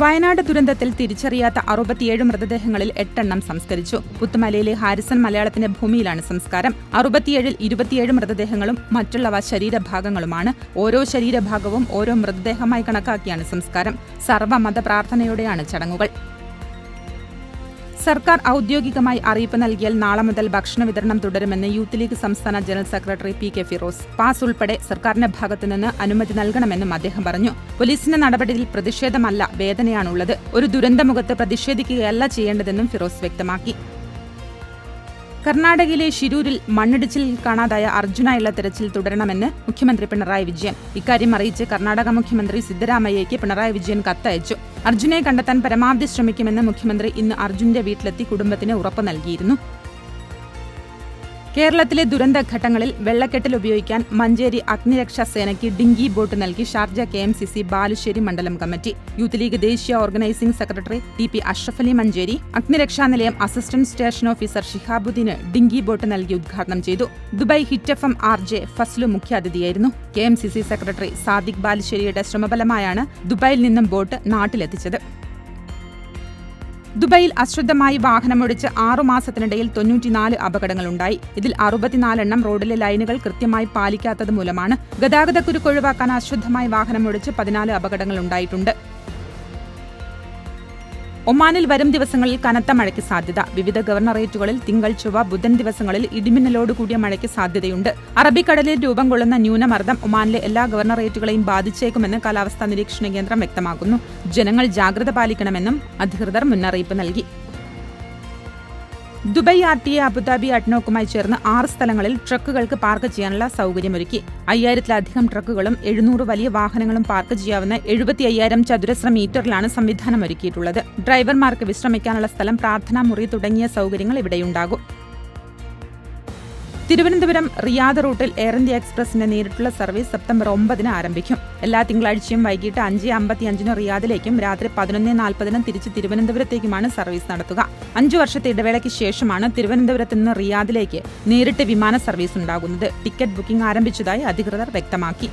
വയനാട് ദുരന്തത്തിൽ തിരിച്ചറിയാത്ത അറുപത്തിയേഴ് മൃതദേഹങ്ങളിൽ എട്ടെണ്ണം സംസ്കരിച്ചു. പുത്തുമലയിലെ ഹാരിസൺ മലയാളത്തിന്റെ ഭൂമിയിലാണ് സംസ്കാരം. അറുപത്തിയേഴിൽ ഇരുപത്തിയേഴ് മൃതദേഹങ്ങളും മറ്റുള്ളവ ശരീരഭാഗങ്ങളുമാണ്. ഓരോ ശരീരഭാഗവും ഓരോ മൃതദേഹമായി കണക്കാക്കിയാണ് സംസ്കാരം. സർവമത പ്രാർത്ഥനയോടെയാണ് ചടങ്ങുകൾ. സർക്കാർ ഔദ്യോഗികമായി അറിയിപ്പ് നൽകിയാൽ നാളെ മുതൽ ഭക്ഷണ വിതരണം തുടരുമെന്ന് യൂത്ത് ലീഗ് സംസ്ഥാന general secretary P K Firos. Pass ഉൾപ്പെടെ സർക്കാരിന്റെ ഭാഗത്തു നിന്ന് അനുമതി നൽകണമെന്നും അദ്ദേഹം പറഞ്ഞു. പോലീസിന്റെ നടപടിയിൽ പ്രതിഷേധമല്ല വേദനയാണുള്ളത്. ഒരു ദുരന്തമുഖത്ത് പ്രതിഷേധിക്കുകയല്ല ചെയ്യേണ്ടതെന്നും ഫിറോസ് വ്യക്തമാക്കി. കർണാടകയിലെ ഷിരൂരിൽ മണ്ണിടിച്ചിൽ കാണാതായ അർജുനായുള്ള തെരച്ചിൽ തുടരണമെന്ന് മുഖ്യമന്ത്രി പിണറായി വിജയൻ. ഇക്കാര്യം അറിയിച്ച് കർണാടക മുഖ്യമന്ത്രി സിദ്ധരാമയ്യയ്ക്ക് പിണറായി വിജയൻ കത്തയച്ചു. അർജുനെ കണ്ടെത്താൻ പരമാവധി ശ്രമിക്കുമെന്ന് മുഖ്യമന്ത്രി ഇന്ന് അർജുന്റെ വീട്ടിലെത്തി കുടുംബത്തിന് ഉറപ്പ് നൽകിയിരുന്നു. കേരളത്തിലെ ദുരന്ത ഘട്ടങ്ങളിൽ വെള്ളക്കെട്ടിൽ ഉപയോഗിക്കാൻ മഞ്ചേരി അഗ്നിരക്ഷാ സേനയ്ക്ക് ഡിങ്കി ബോട്ട് നൽകി Sharjah K M C C Balussery മണ്ഡലം കമ്മിറ്റി. യൂത്ത് ലീഗ് ദേശീയ organising secretary T P Ashraf Ali Manjeri അഗ്നിരക്ഷാ നിലയം അസിസ്റ്റന്റ് സ്റ്റേഷൻ ഓഫീസർ ഷിഹാബുദ്ദീന് ഡിങ്കി ബോട്ട് നൽകി ഉദ്ഘാടനം ചെയ്തു. Dubai hit F M R J Fazlu മുഖ്യാതിഥിയായിരുന്നു. K M C C secretary Sadiq ബാലുശ്ശേരിയുടെ ശ്രമഫലമായാണ് ദുബായിൽ നിന്നും ബോട്ട് നാട്ടിലെത്തിച്ചത്. ദുബൈയിൽ അശ്രദ്ധമായി വാഹനമോടിച്ച് ആറുമാസത്തിനിടയിൽ തൊണ്ണൂറ്റിനാല് അപകടങ്ങളുണ്ടായി. ഇതിൽ അറുപത്തിനാലെണ്ണം റോഡിലെ ലൈനുകൾ കൃത്യമായി പാലിക്കാത്തത് മൂലമാണ് ഗതാഗതക്കുരുക്ക് ഒഴിവാക്കാൻ അശ്രദ്ധമായി വാഹനമൊഴിച്ച് പതിനാല് അപകടങ്ങളുണ്ടായിട്ടുണ്ട്. ഒമാനിൽ വരും ദിവസങ്ങളിൽ കനത്ത മഴയ്ക്ക് സാധ്യത. വിവിധ ഗവർണറേറ്റുകളിൽ തിങ്കൾ ചൊവ്വ ബുധൻ ദിവസങ്ങളിൽ ഇടിമിന്നലോട് കൂടിയ മഴയ്ക്ക് സാധ്യതയുണ്ട്. അറബിക്കടലിൽ രൂപം കൊള്ളുന്ന ന്യൂനമർദ്ദം ഒമാനിലെ എല്ലാ ഗവർണറേറ്റുകളെയും ബാധിച്ചേക്കുമെന്ന് കാലാവസ്ഥാ നിരീക്ഷണ കേന്ദ്രം വ്യക്തമാക്കുന്നു. ജനങ്ങൾ ജാഗ്രത പാലിക്കണമെന്നും അധികൃതർ മുന്നറിയിപ്പ് നൽകി. Dubai R T A Abu Dhabi അഡ്നോക്കുമായി ചേർന്ന് ആറ് സ്ഥലങ്ങളിൽ ട്രക്കുകൾക്ക് പാർക്ക് ചെയ്യാനുള്ള സൗകര്യമൊരുക്കി. അയ്യായിരത്തിലധികം ട്രക്കുകളും എഴുന്നൂറ് വലിയ വാഹനങ്ങളും പാർക്ക് ചെയ്യാവുന്ന എഴുപത്തി അയ്യായിരം ചതുരശ്ര മീറ്ററിലാണ് സംവിധാനം ഒരുക്കിയിട്ടുള്ളത് ഡ്രൈവർമാർക്ക് വിശ്രമിക്കാനുള്ള സ്ഥലം പ്രാർത്ഥനാ മുറി തുടങ്ങിയ സൗകര്യങ്ങൾ ഇവിടെയുണ്ടാകും. തിരുവനന്തപുരം റിയാദ് റൂട്ടിൽ എയർ ഇന്ത്യ എക്സ്പ്രസിന്റെ നേരിട്ടുള്ള സർവീസ് സെപ്റ്റംബർ ഒമ്പതിന് ആരംഭിക്കും. എല്ലാ തിങ്കളാഴ്ചയും വൈകിട്ട് അഞ്ച് അമ്പത്തിയഞ്ചിന് റിയാദിലേക്കും രാത്രി പതിനൊന്ന് നാൽപ്പതിന് തിരിച്ച് തിരുവനന്തപുരത്തേക്കുമാണ് സർവീസ് നടത്തുക. അഞ്ചു വർഷത്തെ ഇടവേളയ്ക്ക് ശേഷമാണ് തിരുവനന്തപുരത്ത് നിന്ന് റിയാദിലേക്ക് നേരിട്ട് വിമാന സർവീസ് ഉണ്ടാകുന്നത്. ടിക്കറ്റ് ബുക്കിംഗ് ആരംഭിച്ചതായി അധികൃതർ വ്യക്തമാക്കി.